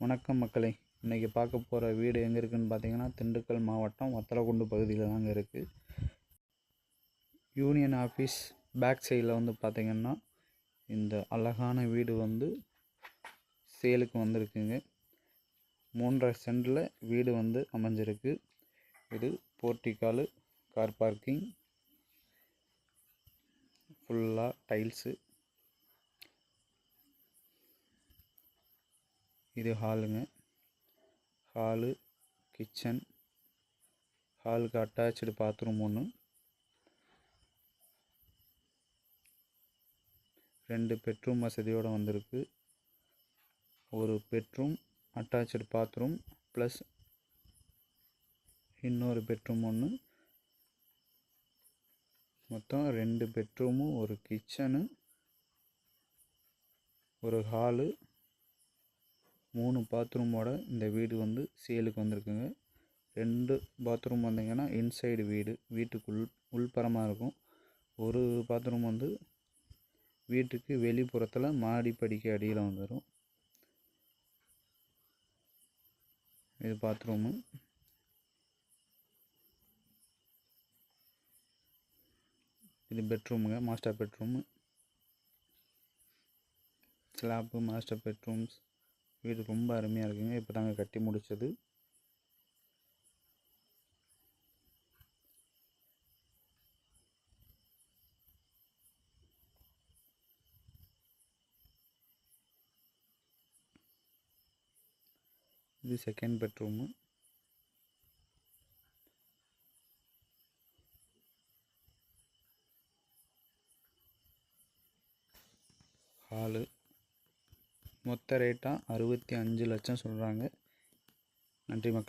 வணக்கம் மக்களை. இன்றைக்கி பார்க்க போகிற வீடு எங்கே இருக்குதுன்னு பார்த்தீங்கன்னா திண்டுக்கல் மாவட்டம் வத்தலகுண்டு பகுதியில் தாங்க இருக்குது யூனியன் ஆஃபீஸ் பேக் சைடில் வந்து பார்த்திங்கன்னா இந்த அழகான வீடு வந்து சேலுக்கு வந்திருக்குங்க. மூன்றரை சென்டில் வீடு வந்து அமைஞ்சிருக்கு. இது போர்ட்டிகாலு கார் பார்க்கிங் ஃபுல்லாக டைல்ஸு இது ஹாலுங்க. Hall kitchen. ஹாலுக்கு அட்டாச்சு பாத்ரூம் ஒன்று ரெண்டு பெட்ரூம் வசதியோடு வந்திருக்கு. ஒரு பெட்ரூம் அட்டாச்சு பாத்ரூம் ப்ளஸ் இன்னொரு பெட்ரூம் ஒன்று மொத்தம் ரெண்டு பெட்ரூமும் ஒரு கிச்சனு ஒரு ஹாலு மூணு பாத்ரூமோட இந்த வீடு வந்து சேலுக்கு வந்திருக்குங்க. ரெண்டு பாத்ரூம் வந்தீங்கன்னா இன்சைடு வீடு வீட்டுக்குள் உள்புறமாக இருக்கும். ஒரு பாத்ரூம் வந்து வீட்டுக்கு வெளிப்புறத்தில் மாடி படிக்க அடியில் வந்துடும் இது பாத்ரூமு. இது பெட்ரூமுங்க master bedroom. Slab master bedrooms. வீடு ரொம்ப அருமையாக இருக்குங்க. இப்போ தாங்க கட்டி முடித்தது இது செகண்ட் பெட்ரூமு ஹாலு மொத்த ரேட்டாக அறுபத்தி அஞ்சு லட்சம் சொல்கிறாங்க நன்றி மக்கள்.